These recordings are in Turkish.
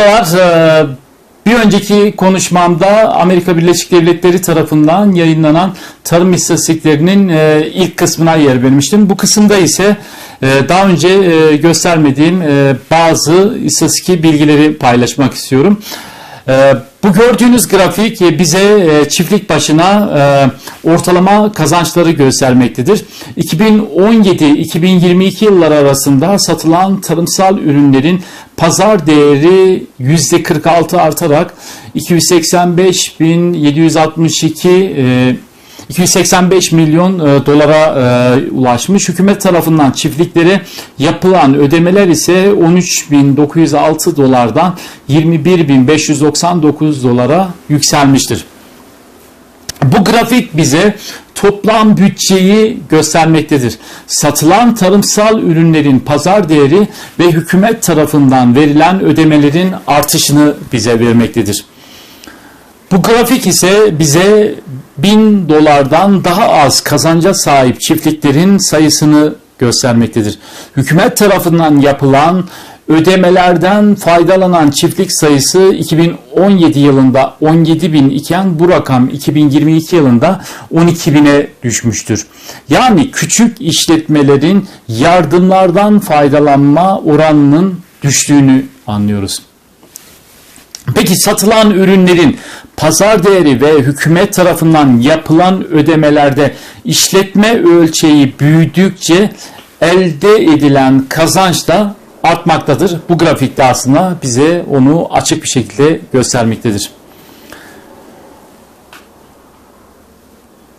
Merhabalar. Ee, Bir önceki konuşmamda Amerika Birleşik Devletleri tarafından yayınlanan tarım istatistiklerinin e, ilk kısmına yer vermiştim. Bu kısımda ise e, daha önce e, göstermediğim bazı istatistik bilgileri paylaşmak istiyorum. Bu gördüğünüz grafik e, bize e, çiftlik başına e, ortalama kazançları göstermektedir. 2017-2022 yılları arasında satılan tarımsal ürünlerin pazar değeri %46 artarak 285.762 e, 285 milyon e, dolara e, ulaşmış. Hükümet tarafından çiftliklere yapılan ödemeler ise 13.906 dolardan 21.599 dolara yükselmiştir. Bu grafik bize toplam bütçeyi göstermektedir. Satılan tarımsal ürünlerin pazar değeri ve hükümet tarafından verilen ödemelerin artışını bize vermektedir. Bu grafik ise bize 1000 dolardan daha az kazanca sahip çiftliklerin sayısını göstermektedir. Hükümet tarafından yapılan ödemelerden faydalanan çiftlik sayısı 2017 yılında 17 bin iken bu rakam 2022 yılında 12 bine düşmüştür. Yani küçük işletmelerin yardımlardan faydalanma oranının düştüğünü anlıyoruz. Peki satılan ürünlerin pazar değeri ve hükümet tarafından yapılan ödemelerde işletme ölçeği büyüdükçe elde edilen kazanç da artmaktadır. Bu grafikte aslında bize onu açık bir şekilde göstermektedir.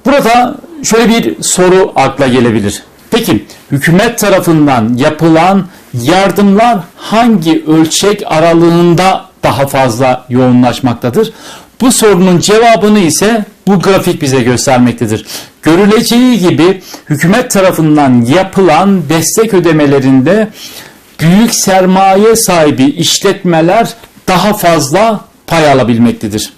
Burada şöyle bir soru akla gelebilir. Peki hükümet tarafından yapılan yardımlar hangi ölçek aralığında daha fazla yoğunlaşmaktadır? Bu sorunun cevabını ise bu grafik bize göstermektedir. Görüleceği gibi hükümet tarafından yapılan destek ödemelerinde büyük sermaye sahibi işletmeler daha fazla pay alabilmektedir.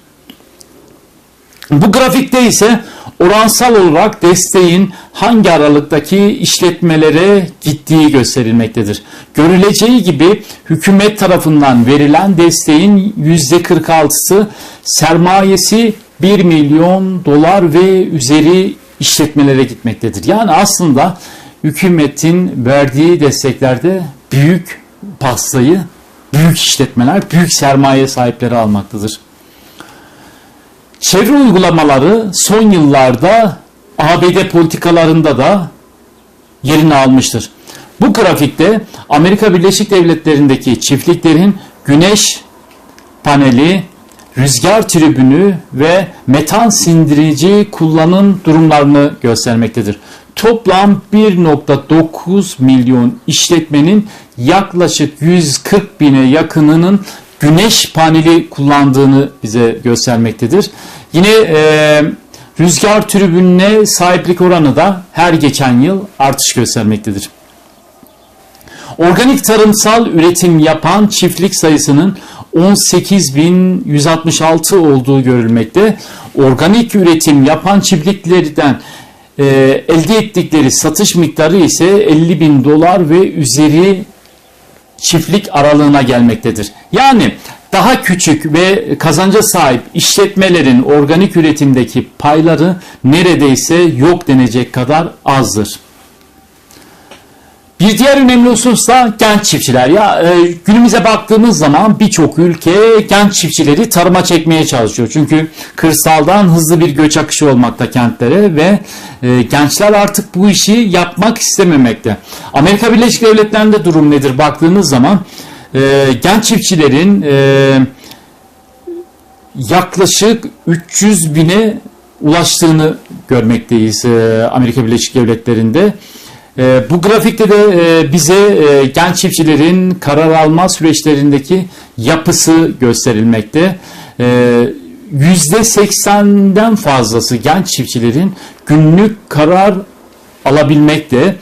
Bu grafikte ise oransal olarak desteğin hangi aralıktaki işletmelere gittiği gösterilmektedir. Görüleceği gibi hükümet tarafından verilen desteğin %46'sı sermayesi 1 milyon dolar ve üzeri işletmelere gitmektedir. Yani aslında hükümetin verdiği desteklerde büyük pastayı büyük işletmeler, büyük sermaye sahipleri almaktadır. Çevre uygulamaları son yıllarda ABD politikalarında da yerini almıştır. Bu grafikte Amerika Birleşik Devletleri'ndeki çiftliklerin güneş paneli, rüzgar tribünü ve metan sindirici kullanım durumlarını göstermektedir. Toplam 1.9 milyon işletmenin yaklaşık 140 bine yakınının güneş paneli kullandığını bize göstermektedir. Yine e, rüzgar tribününe sahiplik oranı da her geçen yıl artış göstermektedir. Organik tarımsal üretim yapan çiftlik sayısının 18.166 olduğu görülmekte. Organik üretim yapan çiftliklerden e, elde ettikleri satış miktarı ise 50 bin dolar ve üzeri çiftlik aralığına gelmektedir. Yani daha küçük ve kazanca sahip işletmelerin organik üretimdeki payları neredeyse yok denecek kadar azdır. Bir diğer önemli husus da genç çiftçiler. Ya e, günümüze baktığımız zaman birçok ülke genç çiftçileri tarıma çekmeye çalışıyor. Çünkü kırsaldan hızlı bir göç akışı olmakta kentlere ve e, gençler artık bu işi yapmak istememekte. Amerika Birleşik Devletleri'nde durum nedir baktığımız zaman e, genç çiftçilerin e, yaklaşık 300 bine ulaştığını görmekteyiz e, Amerika Birleşik Devletleri'nde. E, bu grafikte de e, bize e, genç çiftçilerin karar alma süreçlerindeki yapısı gösterilmekte. E, %80'den fazlası genç çiftçilerin günlük karar alabilmekte.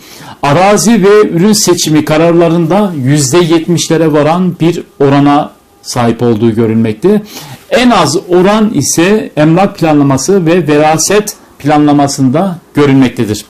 Arazi ve ürün seçimi kararlarında %70'lere varan bir orana sahip olduğu görülmekte. En az oran ise emlak planlaması ve veraset planlamasında görülmektedir.